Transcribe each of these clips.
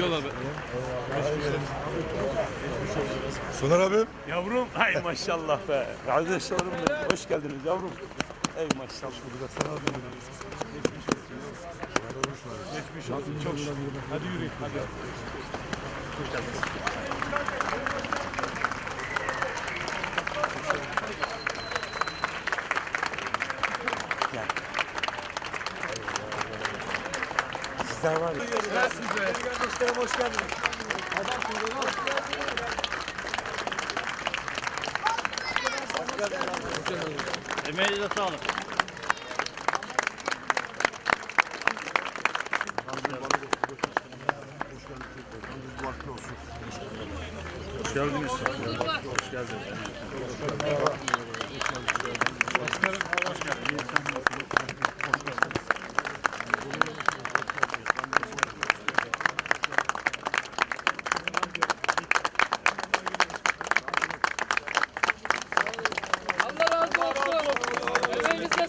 Diyorlar. Soner abi. Yavrum, hay maşallah be. Kardeşlerim benim, hoş geldiniz yavrum. Ey maşallah. Geçmiş olsun, çok şükür. Hadi yürüyün, hadi. Gel. Sizler var ya. Kardeşlerim hoş geldiniz. Emeğinize sağlık. Hoş geldiniz. Hoş geldiniz. Allah razı olsun. Emeğinize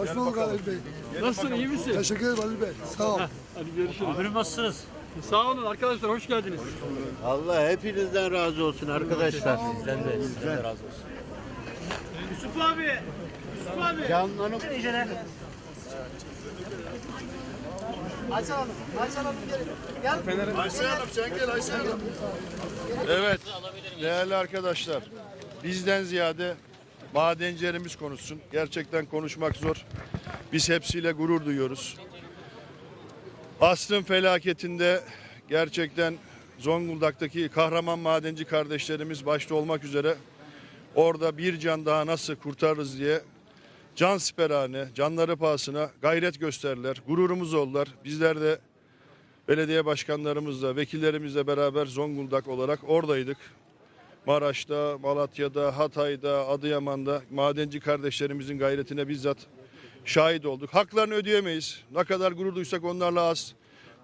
Hoş bulduk Ali Bey. Nasılsın iyi misin? Teşekkür ederim Ali Bey. Sağ ol. Hadi görüşürüz. Amirim nasılsınız? Sağ olun arkadaşlar hoş geldiniz. Allah hepinizden razı olsun arkadaşlar. Yusuf abi. Yusuf abi. Canlanıp Aysel Hanım sen gel Aysel Hanım. Evet değerli arkadaşlar bizden ziyade madencilerimiz konuşsun. Gerçekten konuşmak zor. Biz hepsiyle gurur duyuyoruz. Asrın felaketinde gerçekten Zonguldak'taki kahraman madenci kardeşlerimiz başta olmak üzere orada bir can daha nasıl kurtarırız diye can siperhane, canları pahasına gayret gösterdiler. Gururumuz oldular. Bizler de belediye başkanlarımızla, vekillerimizle beraber Zonguldak olarak oradaydık. Maraş'ta, Malatya'da, Hatay'da, Adıyaman'da madenci kardeşlerimizin gayretine bizzat şahit olduk. Haklarını ödeyemeyiz. Ne kadar gurur duysak onlarla az.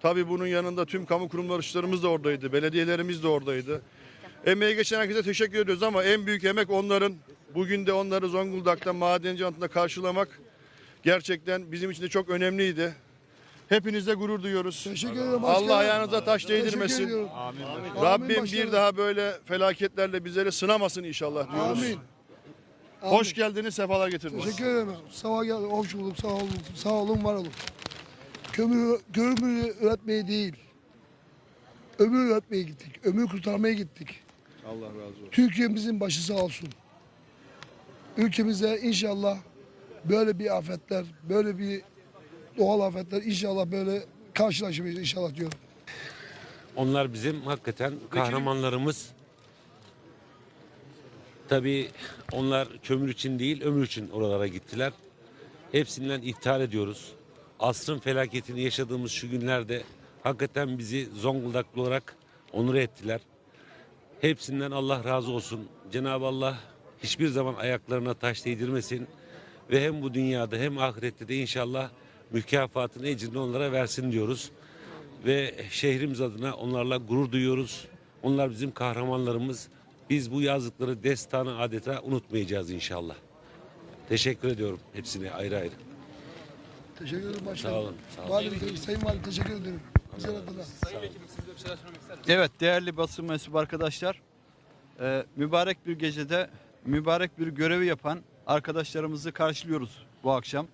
Tabii bunun yanında tüm kamu kurumları işlerimiz de oradaydı. Belediyelerimiz de oradaydı. Emeği geçen herkese teşekkür ediyoruz ama en büyük emek onların. Bugün de onları Zonguldak'ta madenci antında karşılamak gerçekten bizim için de çok önemliydi. Hepinize gurur duyuyoruz. Teşekkür ederim. Allah başkanım. ayağınıza taş Teşekkür değdirmesin. ediyorum. Rabbim başkanım. bir daha böyle felaketlerle bizleri sınamasın inşallah diyoruz. Amin. Hoş geldiniz, sefalar getirdiniz. Teşekkür ederim. Sabah geldim. Hoş bulduk. Sağ olun. Sağ olun, var olun. Kömür, kömür üretmeye değil. Ömür üretmeye gittik. Ömür kurtarmaya gittik. Allah razı olsun. Türkiye'mizin başı sağ olsun. Ülkemize inşallah böyle bir afetler, böyle bir doğal afetler inşallah böyle karşılaşmayız inşallah diyorum. Onlar bizim hakikaten kahramanlarımız. Tabii onlar kömür için değil ömür için oralara gittiler. Hepsinden iftihar ediyoruz. Asrın felaketini yaşadığımız şu günlerde hakikaten bizi Zonguldaklı olarak onur ettiler. Hepsinden Allah razı olsun. Cenab-ı Allah hiçbir zaman ayaklarına taş değdirmesin. Ve hem bu dünyada hem ahirette de inşallah mükafatını ecrini onlara versin diyoruz ve şehrimiz adına onlarla gurur duyuyoruz. Onlar bizim kahramanlarımız. Biz bu yazdıkları destanı adeta unutmayacağız inşallah. Teşekkür ediyorum hepsine ayrı ayrı. Teşekkür ederim başkanım. Sağ olun, sağ olun. Valim, Sayın Valim teşekkür ederim. Güzel adına. Evet değerli basın mensubu arkadaşlar. e, mübarek bir gecede mübarek bir görevi yapan arkadaşlarımızı karşılıyoruz bu akşam.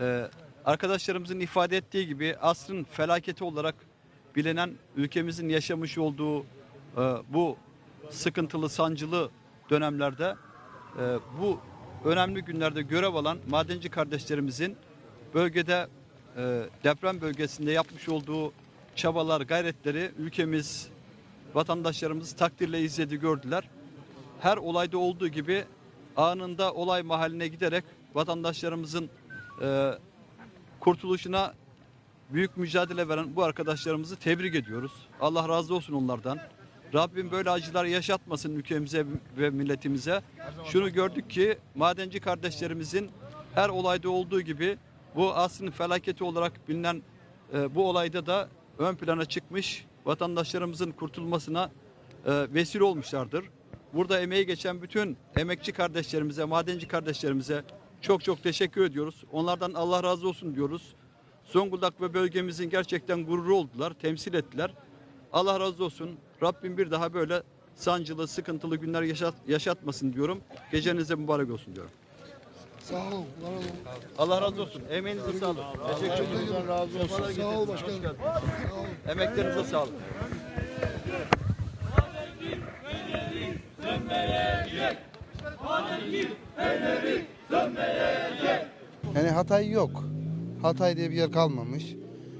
E, arkadaşlarımızın ifade ettiği gibi asrın felaketi olarak bilinen ülkemizin yaşamış olduğu e, bu sıkıntılı sancılı dönemlerde e, bu önemli günlerde görev alan madenci kardeşlerimizin bölgede e, deprem bölgesinde yapmış olduğu çabalar, gayretleri ülkemiz, vatandaşlarımız takdirle izledi, gördüler. Her olayda olduğu gibi anında olay mahalline giderek vatandaşlarımızın e, kurtuluşuna büyük mücadele veren bu arkadaşlarımızı tebrik ediyoruz. Allah razı olsun onlardan. Rabbim böyle acılar yaşatmasın ülkemize ve milletimize. Şunu gördük ki madenci kardeşlerimizin her olayda olduğu gibi bu aslında felaketi olarak bilinen e, bu olayda da ön plana çıkmış vatandaşlarımızın kurtulmasına e, vesile olmuşlardır. Burada emeği geçen bütün emekçi kardeşlerimize, madenci kardeşlerimize çok çok teşekkür ediyoruz. Onlardan Allah razı olsun diyoruz. Zonguldak ve bölgemizin gerçekten gururu oldular, temsil ettiler. Allah razı olsun. Rabbim bir daha böyle sancılı, sıkıntılı günler yaşat, yaşatmasın diyorum. Gecenize mübarek olsun diyorum. Sağ olun, var olun. Allah razı olsun. Emeğinize sağlık. Teşekkür ederim. razı olsun. Sağ ol başkanım. Sağ ol. Emeklerinize sağlık. Yani Hatay yok. Hatay diye bir yer kalmamış.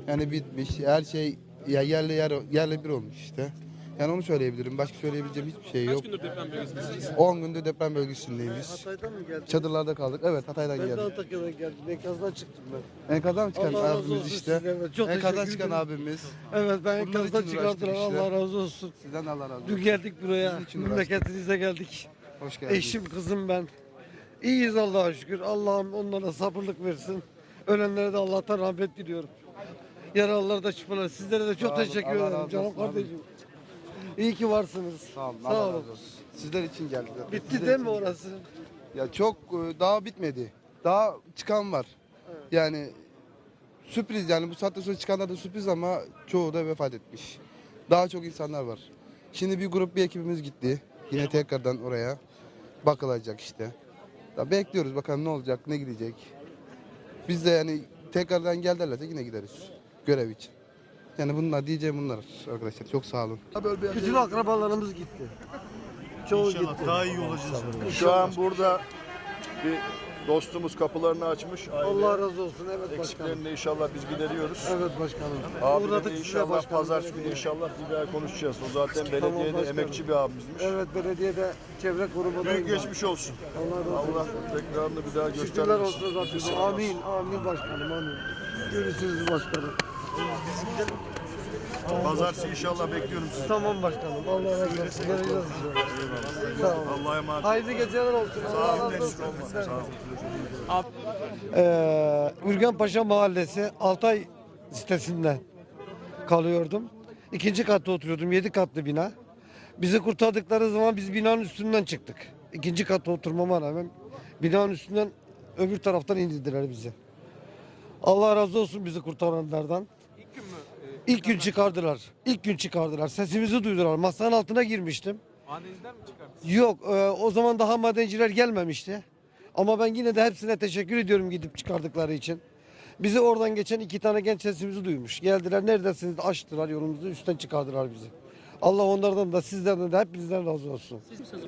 Yani bitmiş. Her şey ya yerle yer yerle bir olmuş işte. Yani onu söyleyebilirim. Başka söyleyebileceğim hiçbir şey yok. Kaç gündür deprem bölgesindesiniz? 10 gündür deprem bölgesindeyiz. Hatay'dan mı geldin? Çadırlarda kaldık. Evet Hatay'dan Ben de geldik. Antakya'dan geldim. Enkazdan çıktım ben. Enkazdan çıkan Allah razı abimiz olsun işte. sizden. Çok Enkazdan teşekkür çıkan ederim. abimiz. Evet ben Bunlar enkazdan için uğraştık işte. Allah razı olsun. Sizden de Allah razı Dün olsun. geldik buraya. Sizin için Memleketinize geldik. Hoş geldiniz. Eşim, kızım ben. İyiyiz Allah'a şükür. Allah'ım onlara sabırlık versin. Ölenlere de Allah'tan rahmet diliyorum. Yaralılara da şifalar. Sizlere de çok olun, teşekkür Allah ederim razı canım olsun abi. kardeşim. İyi ki varsınız. Sağ olun. Allah razı olsun. Sizler için geldik. zaten. Bitti Sizler değil için mi orası? Ya çok e, daha bitmedi. Daha çıkan var. Yani sürpriz yani bu saatte sonra çıkanlar da sürpriz ama çoğu da vefat etmiş. Daha çok insanlar var. Şimdi bir grup bir ekibimiz gitti. Yine tekrardan oraya bakılacak işte. Ya bekliyoruz bakalım ne olacak, ne gidecek. Biz de yani tekrardan gel derlerse yine gideriz görev için. Yani bunlar diyeceğim bunlar arkadaşlar. Çok sağ olun. Bütün akrabalarımız gitti. Çoğu gitti. Daha iyi olacağız. Şu an burada bir dostumuz kapılarını açmış. Allah razı olsun. Evet başkanım. Eksiklerini de inşallah biz gideriyoruz. Evet başkanım. Abi Uğradık de size inşallah başkanım. pazar günü inşallah bir daha konuşacağız. O zaten belediyede başkanım. emekçi bir abimizmiş. Evet belediyede çevre kurumundayım. Büyük geçmiş olsun. Allah razı olsun. Allah tekrarını bir daha göstermesin. Şükürler olsun Rabbim. Amin. Amin başkanım. Amin. Görüşürüz başkanım. Pazartesi inşallah bekliyorum sizi. Tamam başkanım. Allah razı olsun. Göreceğiz. Sağ olun. Allah'a emanet. Hayırlı geceler olsun. Olsun. sizden. Sağ olun. Ee, Ürgen Paşa Mahallesi Altay sitesinde kalıyordum. İkinci katta oturuyordum. Yedi katlı bina. Bizi kurtardıkları zaman biz binanın üstünden çıktık. İkinci katta oturmama rağmen binanın üstünden öbür taraftan indirdiler bizi. Allah razı olsun bizi kurtaranlardan. İlk gün mü? İlk gün çıkardılar. İlk gün çıkardılar. Sesimizi duydular. Masanın altına girmiştim. Madenciler mi çıkardı? Yok. e, o zaman daha madenciler gelmemişti. Ama ben yine de hepsine teşekkür ediyorum gidip çıkardıkları için. Bizi oradan geçen iki tane genç sesimizi duymuş. Geldiler neredesiniz açtılar yolumuzu üstten çıkardılar bizi. Allah onlardan da sizlerden de hepinizden razı olsun.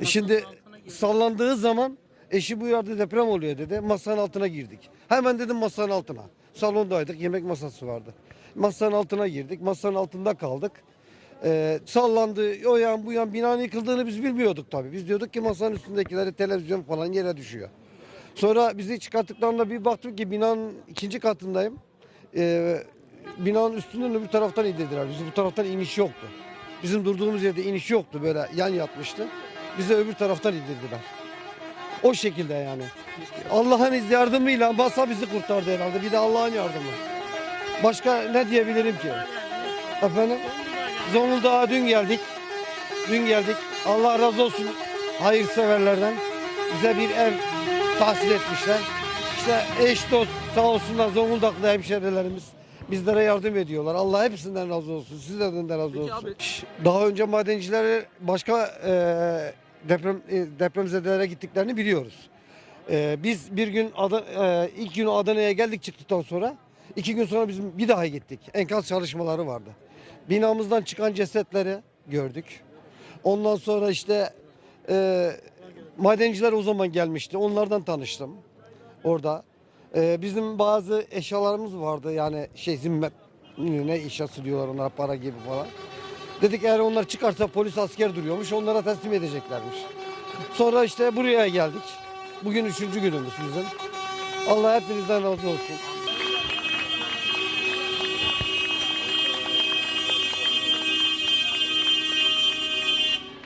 Şimdi sallandığı zaman eşi bu yerde deprem oluyor dedi. Masanın altına girdik. Hemen dedim masanın altına. Salondaydık yemek masası vardı. Masanın altına girdik. Masanın altında kaldık. Ee, sallandı o yan bu yan binanın yıkıldığını biz bilmiyorduk tabii. Biz diyorduk ki masanın üstündekileri televizyon falan yere düşüyor. Sonra bizi çıkarttıklarında bir baktık ki binanın ikinci katındayım. Ee, binanın üstünden öbür taraftan indirdiler. Bizi bu taraftan iniş yoktu. Bizim durduğumuz yerde iniş yoktu böyle yan yatmıştı. Bizi öbür taraftan indirdiler. O şekilde yani. Allah'ın yardımıyla masa bizi kurtardı herhalde. Bir de Allah'ın yardımı. Başka ne diyebilirim ki? Efendim? Zonguldak'a dün geldik. Dün geldik. Allah razı olsun hayırseverlerden. Bize bir ev tahsil etmişler. İşte eş dost sağ olsunlar Zonguldaklı hemşerilerimiz bizlere yardım ediyorlar. Allah hepsinden razı olsun. Sizlerden de razı olsun. Daha önce madencilere başka e, deprem e, depremzedelere gittiklerini biliyoruz. E, biz bir gün Ada, e, ilk günü Adana'ya geldik çıktıktan sonra iki gün sonra bizim bir daha gittik. Enkaz çalışmaları vardı. Binamızdan çıkan cesetleri gördük. Ondan sonra işte e, madenciler o zaman gelmişti. Onlardan tanıştım orada. E, bizim bazı eşyalarımız vardı yani şey zimmet ne eşyası diyorlar onlara para gibi falan. Dedik eğer onlar çıkarsa polis asker duruyormuş onlara teslim edeceklermiş. Sonra işte buraya geldik. Bugün üçüncü günümüz bizim. Allah hepinizden razı olsun.